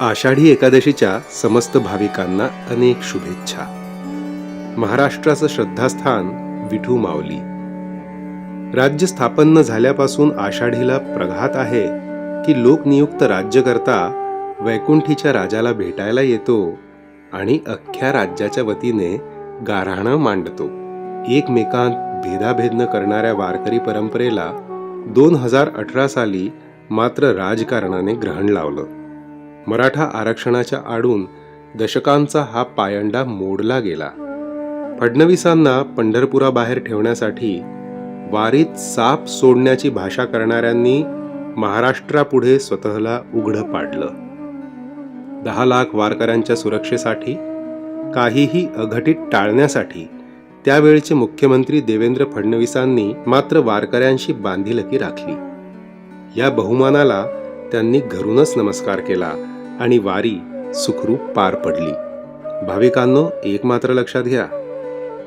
आषाढी एकादशीच्या समस्त भाविकांना अनेक शुभेच्छा. महाराष्ट्राचं श्रद्धास्थान विठू माऊली राज्य स्थापन झाल्यापासून आषाढीला प्रघात आहे की लोकनियुक्त राज्यकर्ता वैकुंठीच्या राजाला भेटायला येतो आणि अख्ख्या राज्याच्या वतीने गाऱ्हाणं मांडतो. एकमेकांत भेदाभेद न करणाऱ्या वारकरी परंपरेला दोन हजार अठरा साली मात्र राजकारणाने ग्रहण लावलं. मराठा आरक्षणाच्या आडून दशकांचा हा पायंडा मोडला गेला. फडणवीसांना पंढरपुराबाहेर ठेवण्यासाठी वारीत साप सोडण्याची भाषा करणाऱ्यांनी महाराष्ट्रापुढे स्वतःला उघडं पाडलं. दहा लाख वारकऱ्यांच्या सुरक्षेसाठी काहीही अघटित टाळण्यासाठी त्यावेळचे मुख्यमंत्री देवेंद्र फडणवीसांनी मात्र वारकऱ्यांशी बांधिलकी राखली. या बहुमानाला त्यांनी घरूनच नमस्कार केला. आणि वारी सुखरूप पार पडली. भाविकांनो एक मात्र लक्षात घ्या.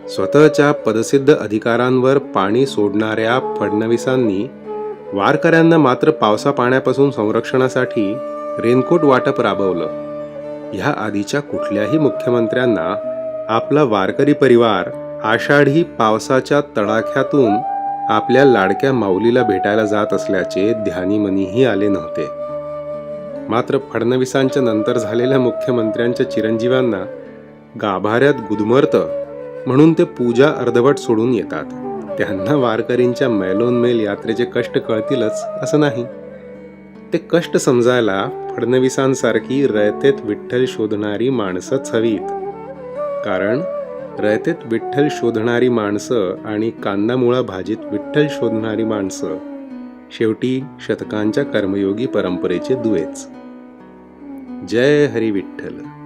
स्वतःच्या पदसिद्ध अधिकारांवर पाणी सोडणाऱ्या फडणवीसांनी वारकऱ्यांना मात्र पावसा पाण्यापासून संरक्षणासाठी रेनकोट वाटप राबवलं. ह्या आधीच्या कुठल्याही मुख्यमंत्र्यांना आपला वारकरी परिवार आषाढी पावसाच्या तडाख्यातून आपल्या लाडक्या माऊलीला भेटायला जात असल्याचे ध्यानीमनीही आले नव्हते. मात्र फडणवीसांच्या नंतर झालेल्या मुख्यमंत्र्यांच्या चिरंजीवांना गाभाऱ्यात गुदमरतं म्हणून ते पूजा अर्धवट सोडून येतात. त्यांना वारकरींच्या मैलोनमेल यात्रेचे कष्ट कळतीलच असं नाही. ते कष्ट समजायला फडणवीसांसारखी रयतेत विठ्ठल शोधणारी माणसंच हवीत. कारण रयतेत विठ्ठल शोधणारी माणसं आणि कांदामुळा भाजीत विठ्ठल शोधणारी माणसं शेवटी शतकांच्या कर्मयोगी परंपरेचे दुवेच जय हरी विठ्ठल.